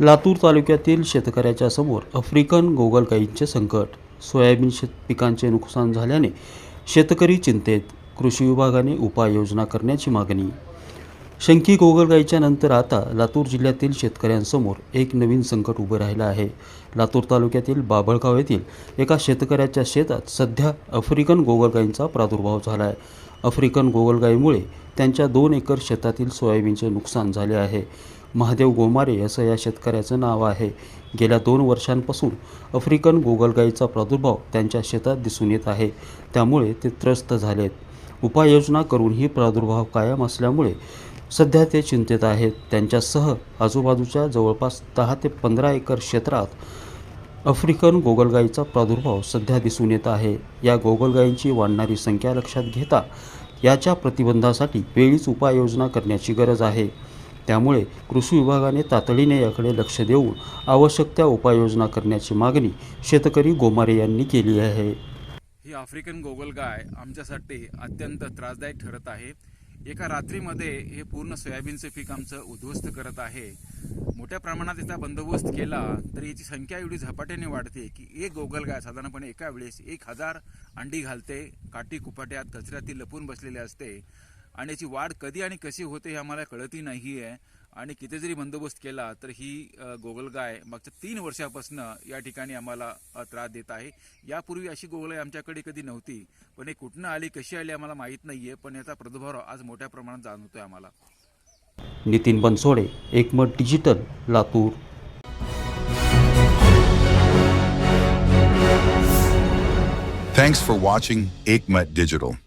लातूर तालुक्यातील शेतकऱ्याच्या समोर आफ्रिकन गोगलगाईंचे संकट. सोयाबीन शेत पिकांचे नुकसान झाल्याने शेतकरी चिंतेत. कृषी विभागाने उपाययोजना करण्याची मागणी. शंकी गोगलगाईच्या नंतर आता लातूर जिल्ह्यातील शेतकऱ्यांसमोर एक नवीन संकट उभं राहिलं आहे. लातूर तालुक्यातील बाभळगाव येथील एका शेतकऱ्याच्या शेतात सध्या आफ्रिकन गोगलगाईंचा प्रादुर्भाव झाला आहे आफ्रिकन गोगलगाईमुळे त्यांच्या दोन एकर शेतातील सोयाबीनचे नुकसान झाले आहे. महादेव गोमारे असं या शेतकऱ्याचं नाव आहे. गेल्या दोन वर्षांपासून आफ्रिकन गोगलगाईचा प्रादुर्भाव त्यांच्या शेतात दिसून येत आहे. त्यामुळे ते त्रस्त झालेत. उपाययोजना करूनही प्रादुर्भाव कायम असल्यामुळे सध्या ते चिंतेत आहेत. त्यांच्यासह आजूबाजूच्या जवळपास दहा ते पंधरा एकर क्षेत्रात आफ्रिकन गोगलगाईचा प्रादुर्भाव सध्या दिसून येत आहे. या गोगलगाईंची वाढणारी संख्या लक्षात घेता याच्या प्रतिबंधासाठी वेळीच उपाययोजना करण्याची गरज आहे. त्यामुळे कृषी विभागाने तातडीने याकडे लक्ष देऊन आवश्यक त्या उपाययोजना करण्याची मागणी शेतकरी गोमारे यांनी केली आहे. ही आफ्रिकन गोगलगाय आमच्यासाठी अत्यंत त्रासदायक ठरत आहे. एका रात्रीमध्ये हे पूर्ण सोयाबीनचे पीक आमचं उद्ध्वस्त करत आहे. मोठ्या प्रमाणात याचा बंदोबस्त केला तर याची संख्या एवढी झपाट्याने वाढते की एक गोगलगाय साधारणपणे एका वेळेस एक हजार अंडी घालते. काठी कुपाट्यात कचऱ्यातील लपून बसलेले असते. आणि याची वाढ कधी आणि कशी होते हे आम्हाला कळतही नाही आहे आणि किती जरी बंदोबस्त केला तर ही गोगलगाय मागच्या तीन वर्षापासून या ठिकाणी आम्हाला त्रास देत आहे. यापूर्वी अशी गोगलगाय आमच्याकडे कधी नव्हती. पण हे कुठनं आली कशी आली आम्हाला माहीत नाहीये. पण याचा प्रादुर्भाव आज मोठ्या प्रमाणात जाणवतोय आम्हाला. Nitin Bansode Ekmat digital Latur. Thanks for watching Aikmat Digital.